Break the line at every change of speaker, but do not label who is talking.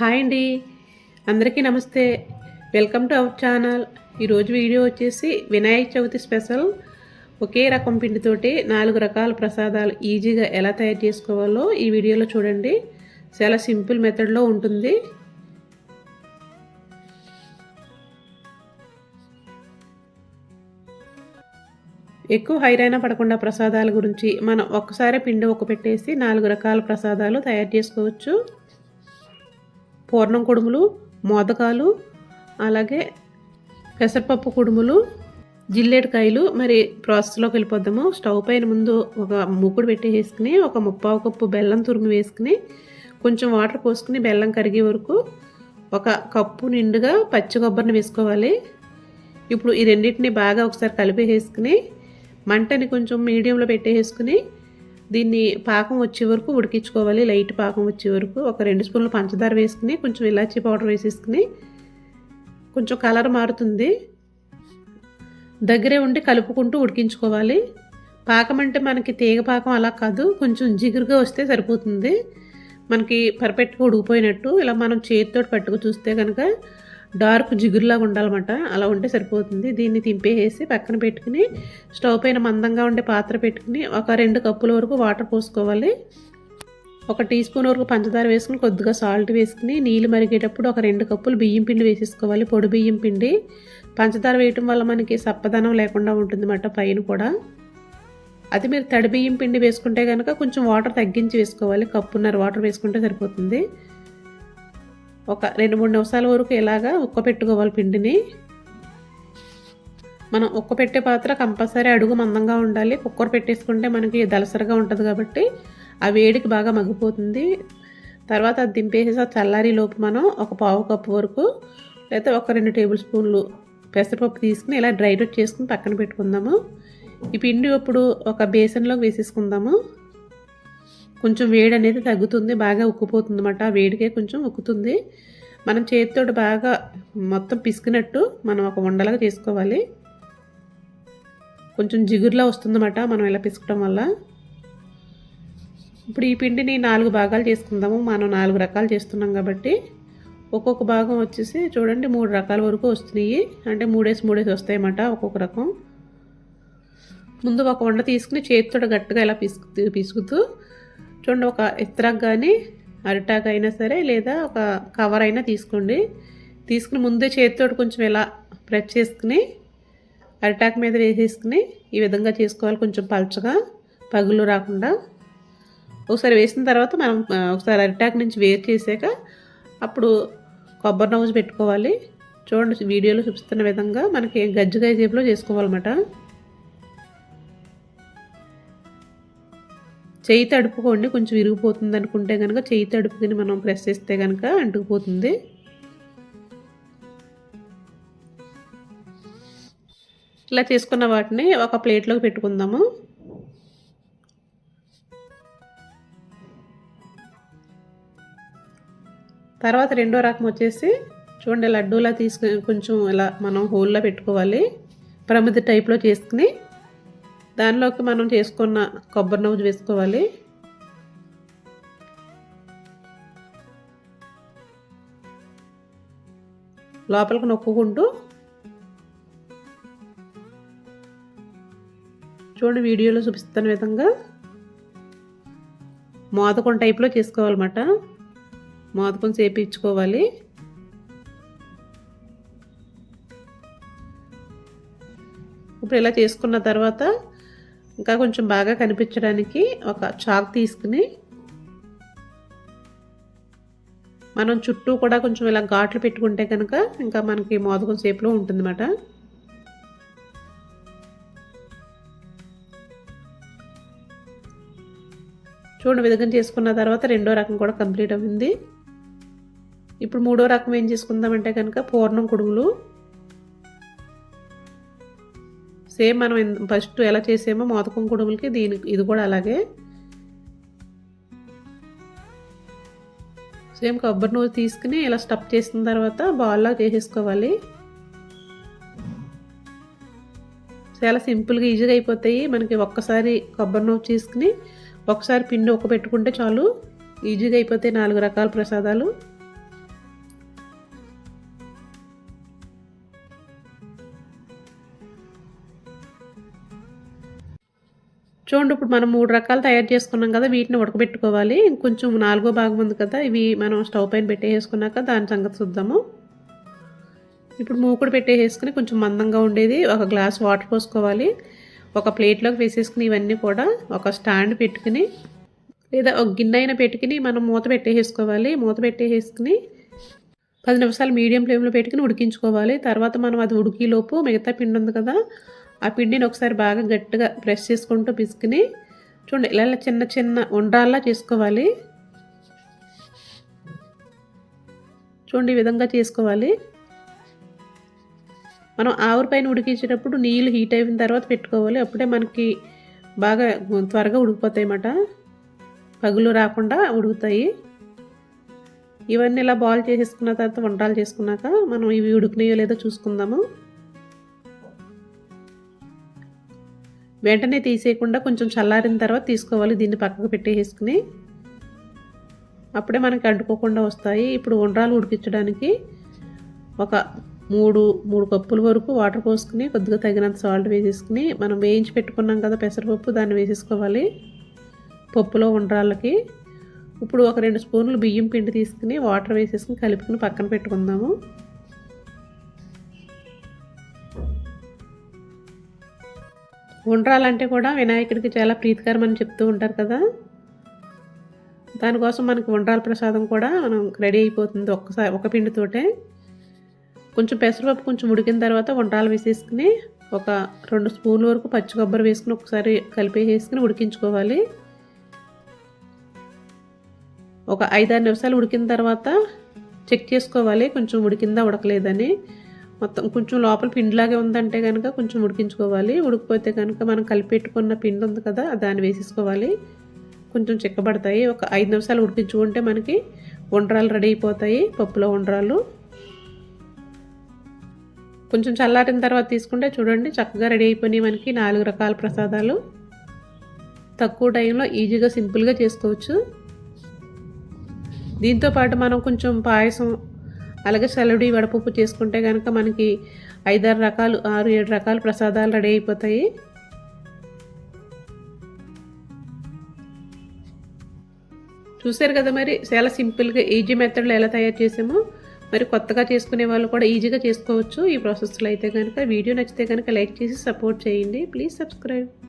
Hi అండి. అందరికీ నమస్తే. Welcome to our channel. ఈరోజు వీడియో వచ్చేసి వినాయక చవితి స్పెషల్. ఒకే రకం పిండితోటి నాలుగు రకాల ప్రసాదాలు ఈజీగా ఎలా తయారు చేసుకోవాలో ఈ వీడియోలో చూడండి. చాలా సింపుల్ మెథడ్లో ఉంటుంది. ఎక్కువ హైరైనా పడకుండా ప్రసాదాల గురించి మనం ఒక్కసారి పిండి ఒక పెట్టేసి నాలుగు రకాల ప్రసాదాలు తయారు చేసుకోవచ్చు. పూర్ణం కుడుములు మోదకాలు అలాగే పెసరపప్పు కుడుములు జిల్లేడుకాయలు మరి ప్రాసెస్లోకి వెళ్ళిపోద్దాము స్టవ్ పైన ముందు ఒక ముక్కుడు పెట్టేసుకుని ఒక ముప్పావు కప్పు బెల్లం తురుము వేసుకుని కొంచెం వాటర్ పోసుకుని బెల్లం కరిగే వరకు ఒక కప్పు నిండుగా పచ్చి కొబ్బరిని వేసుకోవాలి. ఇప్పుడు ఈ రెండింటిని బాగా ఒకసారి కలిపేసుకుని మంటని కొంచెం మీడియంలో పెట్టేసుకుని దీన్ని పాకం వచ్చే వరకు ఉడికించుకోవాలి. లైట్ పాకం వచ్చే వరకు ఒక రెండు స్పూన్లు పంచదార వేసుకుని కొంచెం ఇలాచీ పౌడర్ వేసేసుకుని కొంచెం కలర్ మారుతుంది. దగ్గరే ఉండి కలుపుకుంటూ ఉడికించుకోవాలి. పాకం అంటే మనకి తీగ పాకం అలా కాదు కొంచెం జిగురుగా వస్తే సరిపోతుంది. మనకి పర్ఫెక్ట్గా ఉడికిపోయినట్టు ఇలా మనం చేతితో పట్టుకు చూస్తే కనుక డార్క్ జిగురులాగా ఉండాలన్నమాట. అలా ఉంటే సరిపోతుంది. దీన్ని తింపేసి పక్కన పెట్టుకుని స్టవ్ పైన మందంగా ఉండే పాత్ర పెట్టుకుని ఒక రెండు కప్పుల వరకు వాటర్ పోసుకోవాలి. ఒక టీ స్పూన్ వరకు పంచదార వేసుకుని కొద్దిగా సాల్ట్ వేసుకుని నీళ్ళు మరిగేటప్పుడు ఒక రెండు కప్పులు బియ్యం పిండి వేసేసుకోవాలి. పొడి బియ్యం పిండి. పంచదార వేయటం వల్ల మనకి సప్పదనం లేకుండా ఉంటుంది అన్నమాట పైన కూడా. అది మీరు తడి బియ్యం పిండి వేసుకుంటే కనుక కొంచెం వాటర్ తగ్గించి వేసుకోవాలి. కప్పున్నర వాటర్ వేసుకుంటే సరిపోతుంది. ఒక రెండు మూడు నిమిషాల వరకు ఇలాగా ఉక్క పెట్టుకోవాలి పిండిని. మనం ఉక్క పెట్టే పాత్ర కంపల్సరీ అడుగు మందంగా ఉండాలి. కుక్కర్ పెట్టేసుకుంటే మనకి దలసరగా ఉంటుంది కాబట్టి ఆ వేడికి బాగా మగ్గిపోతుంది. తర్వాత అది దింపేసి చల్లారి లోపు మనం ఒక పావు కప్పు వరకు లేకపోతే ఒక రెండు టేబుల్ స్పూన్లు పెసరపప్పు తీసుకుని ఇలా డ్రై రోట్ చేసుకుని పక్కన పెట్టుకుందాము. ఈ పిండి ఇప్పుడు ఒక బేసన్లోకి వేసేసుకుందాము. కొంచెం వేడి అనేది తగ్గుతుంది బాగా ఉక్కుపోతుంది అన్నమాట వేడికే కొంచెం ఉక్కుతుంది. మనం చేతితో బాగా మొత్తం పిసికినట్టు మనం ఒక ఉండలాగా చేసుకోవాలి. కొంచెం జిగురులా వస్తుందన్నమాట మనం ఇలా పిసకడం వల్ల. ఇప్పుడు ఈ పిండిని నాలుగు భాగాలు చేసుకుందాము. మనం నాలుగు రకాలు చేస్తున్నాం కాబట్టి ఒక్కొక్క భాగం వచ్చేసి చూడండి మూడు రకాల వరకు వస్తున్నాయి. అంటే మూడేసి మూడేసి వస్తాయన్నమాట ఒక్కొక్క రకం. ముందు ఒక వండ తీసుకుని చేతితో గట్టిగా ఇలా పిసుకు పిసుకుతూ చూడండి ఒక ఇస్త్రాక్ కానీ అరిటాక్ అయినా సరే లేదా ఒక కవర్ అయినా తీసుకోండి. తీసుకుని ముందే చేతితో కొంచెం ఇలా ప్రెస్ చేసుకుని అరిటాక్ మీద వేసేసుకుని ఈ విధంగా చేసుకోవాలి కొంచెం పలచగా పగులు రాకుండా. ఒకసారి వేసిన తర్వాత మనం ఒకసారి అరిటాక్ నుంచి వేరు చేసాక అప్పుడు కొబ్బరి నవ్వు పెట్టుకోవాలి. చూడండి వీడియోలో చూపిస్తున్న విధంగా మనకి గజ్జికాయ షేప్లో చేసుకోవాలన్నమాట. చేయి తడుపుకోండి కొంచెం విరిగిపోతుంది అనుకుంటే కనుక చేయి తడుపుకుని మనం ప్రెస్ చేస్తే కనుక అంటుకుపోతుంది. ఇలా చేసుకున్న వాటిని ఒక ప్లేట్లోకి పెట్టుకుందాము. తర్వాత రెండో రకం వచ్చేసి చూడండి లడ్డూలా తీసుకుని కొంచెం ఇలా మనం హోల్లో పెట్టుకోవాలి. ప్రమిది టైప్లో చేసుకుని దానిలోకి మనం చేసుకున్న కొబ్బరి నవ్వు వేసుకోవాలి. లోపలికి నొక్కుంటూ చూడండి వీడియోలో చూపిస్తున్న విధంగా మోదకం టైప్లో చేసుకోవాలన్నమాట. మోదకం చేపించుకోవాలి. ఇప్పుడు ఇలా చేసుకున్న తర్వాత ఇంకా కొంచెం బాగా కనిపించడానికి ఒక చాక్ తీసుకుని మనం చుట్టూ కూడా కొంచెం ఇలా ఘాట్లు పెట్టుకుంటే కనుక ఇంకా మనకి మోదకం షేప్లో ఉంటుందన్నమాట. చూడండి విధంగా చేసుకున్న తర్వాత రెండో రకం కూడా కంప్లీట్ అయింది ఇప్పుడు మూడో రకం ఏం చేసుకుందామంటే కనుక పూర్ణం కుడుములు. సేమ్ మనం ఫస్ట్ ఎలా చేసామో మోదకం కుడుములకి దీనికి ఇది కూడా అలాగే. సేమ్ కొబ్బరి నూనె తీసుకుని ఇలా స్టఫ్ చేసిన తర్వాత బాల్లా చేసేసుకోవాలి. చాలా సింపుల్గా ఈజీగా అయిపోతాయి. మనకి ఒక్కసారి కొబ్బరి నూనె తీసుకుని ఒకసారి పిండి ఒక్క పెట్టుకుంటే చాలు. ఈజీగా అయిపోతాయి నాలుగు రకాల ప్రసాదాలు. చూడండి ఇప్పుడు మనం మూడు రకాలు తయారు చేసుకున్నాం కదా వీటిని ఉడకబెట్టుకోవాలి. ఇంకొంచెం నాలుగో భాగం ఉంది కదా ఇవి మనం స్టవ్ పైన పెట్టేసుకున్నాక దాని సంగతి చూద్దాము. ఇప్పుడు మూకుడు పెట్టేసుకుని కొంచెం మందంగా ఉండేది ఒక గ్లాస్ వాటర్ పోసుకోవాలి ఒక ప్లేట్లోకి వేసేసుకుని ఇవన్నీ కూడా ఒక స్టాండ్ పెట్టుకుని లేదా ఒక గిన్నె అయినా పెట్టుకుని మనం మూత పెట్టేసుకోవాలి మూత పెట్టేసుకుని పది నిమిషాలు మీడియం ఫ్లేమ్లో పెట్టుకుని ఉడికించుకోవాలి. తర్వాత మనం అది ఉడికిలోపు మిగతా పిండి ఉంది కదా ఆ పిండిని ఒకసారి బాగా గట్టిగా ప్రెస్ చేసుకుంటూ పిసుకుని చూడండి ఇలా చిన్న చిన్న ఉండ్రాల్లా చేసుకోవాలి. చూడండి ఈ విధంగా చేసుకోవాలి. మనం ఆవురి పైన ఉడికించేటప్పుడు నీళ్ళు హీట్ అయిన తర్వాత పెట్టుకోవాలి. అప్పుడే మనకి బాగా త్వరగా ఉడికిపోతాయి అన్నమాట. పగులు రాకుండా ఉడుకుతాయి. ఇవన్నీ ఇలా బాల్ చేసేసుకున్న తర్వాత వంటలు చేసుకున్నాక మనం ఇవి ఉడికినాయో లేదో చూసుకుందాము. వెంటనే తీసేయకుండా కొంచెం చల్లారిన తర్వాత తీసుకోవాలి. దీన్ని పక్కకు పెట్టేసుకుని అప్పుడే మనకి అంటుకోకుండా వస్తాయి. ఇప్పుడు ఉండ్రాలు ఉడికించడానికి ఒక మూడు మూడు కప్పుల వరకు వాటర్ పోసుకుని కొద్దిగా తగినంత సాల్ట్ వేసేసుకుని మనం వేయించి పెట్టుకున్నాం కదా పెసరపప్పు దాన్ని వేసేసుకోవాలి పప్పులో ఉండ్రాళ్ళకి. ఇప్పుడు ఒక రెండు స్పూన్లు బియ్యం పిండి తీసుకుని వాటర్ వేసేసుకుని కలుపుకుని పక్కన పెట్టుకుందాము. ఉండ్రాలంటే కూడా వినాయకుడికి చాలా ప్రీతికరం అని చెప్తూ ఉంటారు కదా. దానికోసం మనకి ఉండ్రాల ప్రసాదం కూడా మనం రెడీ అయిపోతుంది ఒక్కసారి ఒక పిండితోటే. కొంచెం పెసరపప్పు కొంచెం ఉడికిన తర్వాత ఉండ్రాలు వేసేసుకుని ఒక రెండు స్పూన్ల వరకు పచ్చి కొబ్బరి వేసుకుని ఒకసారి కలిపేసేసుకుని ఉడికించుకోవాలి. ఒక ఐదారు నిమిషాలు ఉడికిన తర్వాత చెక్ చేసుకోవాలి. కొంచెం ఉడికిందా ఉడకలేదని. మొత్తం కొంచెం లోపల పిండిలాగే ఉందంటే కనుక కొంచెం ఉడికించుకోవాలి. ఉడికిపోతే కనుక మనం కలిపెట్టుకున్న పిండి ఉంది కదా దాన్ని వేసేసుకోవాలి. కొంచెం చిక్కబడతాయి. ఒక ఐదు నిమిషాలు ఉడికించుకుంటే మనకి ఉండ్రాలు రెడీ అయిపోతాయి పప్పులో ఉండరాలు. కొంచెం చల్లారిన తర్వాత తీసుకుంటే చూడండి చక్కగా రెడీ అయిపోయినాయి మనకి నాలుగు రకాల ప్రసాదాలు. తక్కువ టైంలో ఈజీగా సింపుల్గా చేసుకోవచ్చు. దీంతోపాటు మనం కొంచెం పాయసం అలాగే సలడి వడపప్పు చేసుకుంటే కనుక మనకి ఐదారు రకాలు ఆరు ఏడు రకాల ప్రసాదాలు రెడీ అయిపోతాయి. చూశారు కదా మరి చాలా సింపుల్గా ఈజీ మెథడ్లో ఎలా తయారు చేసామో. మరి కొత్తగా చేసుకునే వాళ్ళు కూడా ఈజీగా చేసుకోవచ్చు. ఈ ప్రాసెస్లో అయితే కనుక వీడియో నచ్చితే కనుక లైక్ చేసి సపోర్ట్ చేయండి. Please subscribe.